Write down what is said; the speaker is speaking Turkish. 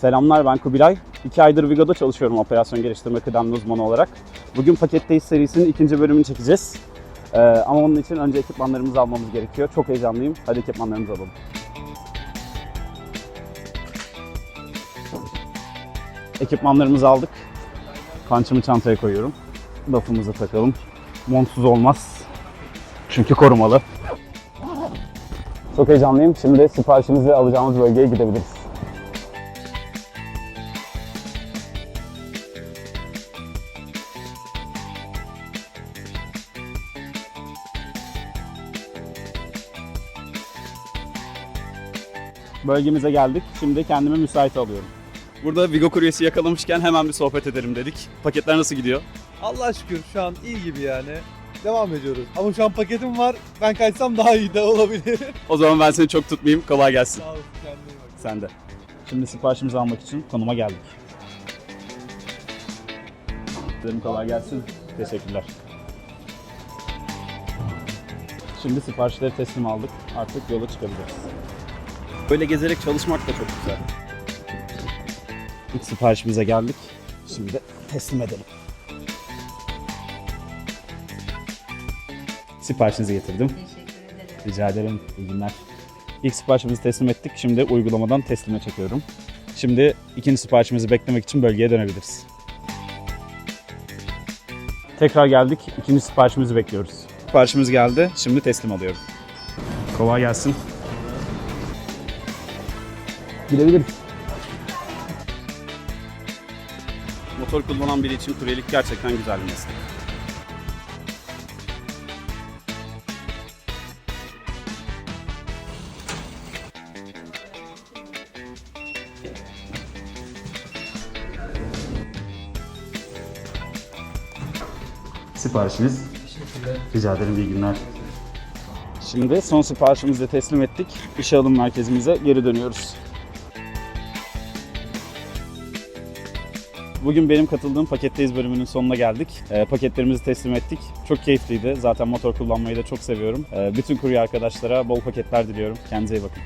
Selamlar ben Kubilay. İki aydır Vigo'da çalışıyorum operasyon geliştirme kıdemli uzmanı olarak. Bugün Paketteyiz serisinin ikinci bölümünü çekeceğiz. Ee, ama onun için önce ekipmanlarımızı almamız gerekiyor. Çok heyecanlıyım. Hadi ekipmanlarımızı alalım. Ekipmanlarımızı aldık. Pançımı çantaya koyuyorum. Lafımızı takalım. Montsuz olmaz. Çünkü korumalı. Çok heyecanlıyım. Şimdi siparişimizi alacağımız bölgeye gidebiliriz. Bölgemize geldik. Şimdi kendime müsait alıyorum. Burada Vigo kuryesi yakalamışken hemen bir sohbet edelim dedik. Paketler nasıl gidiyor? Allah şükür şu an iyi gibi yani. Devam ediyoruz. Ama şu an paketim var. Ben kaçsam daha iyi de olabilir. O zaman ben seni çok tutmayayım. Kolay gelsin. Sağ olasın kendine iyi bak. Sen de. Şimdi siparişimizi almak için konuma geldik. Dedim kolay gelsin. Teşekkürler. Şimdi siparişleri teslim aldık. Artık yola çıkabiliriz. Böyle gezerek çalışmak da çok güzel. İlk siparişimize geldik. Şimdi teslim edelim. Siparişinizi getirdim. Teşekkür ederim. Rica ederim. İyi günler. İlk siparişimizi teslim ettik. Şimdi uygulamadan teslime çekiyorum. Şimdi ikinci siparişimizi beklemek için bölgeye dönebiliriz. Tekrar geldik. İkinci siparişimizi bekliyoruz. Siparişimiz geldi. Şimdi teslim alıyorum. Kolay gelsin. Gidebiliriz. Motor kullanan biri için kuryelik gerçekten güzel bir meslek. Siparişiniz. Rica ederim iyi günler. Şimdi son siparişimizi de teslim ettik. İşe alım merkezimize geri dönüyoruz. Bugün benim katıldığım Paketteyiz bölümünün sonuna geldik. Ee, paketlerimizi teslim ettik. Çok keyifliydi. Zaten motor kullanmayı da çok seviyorum. Ee, bütün kurye arkadaşlara bol paketler diliyorum. Kendinize iyi bakın.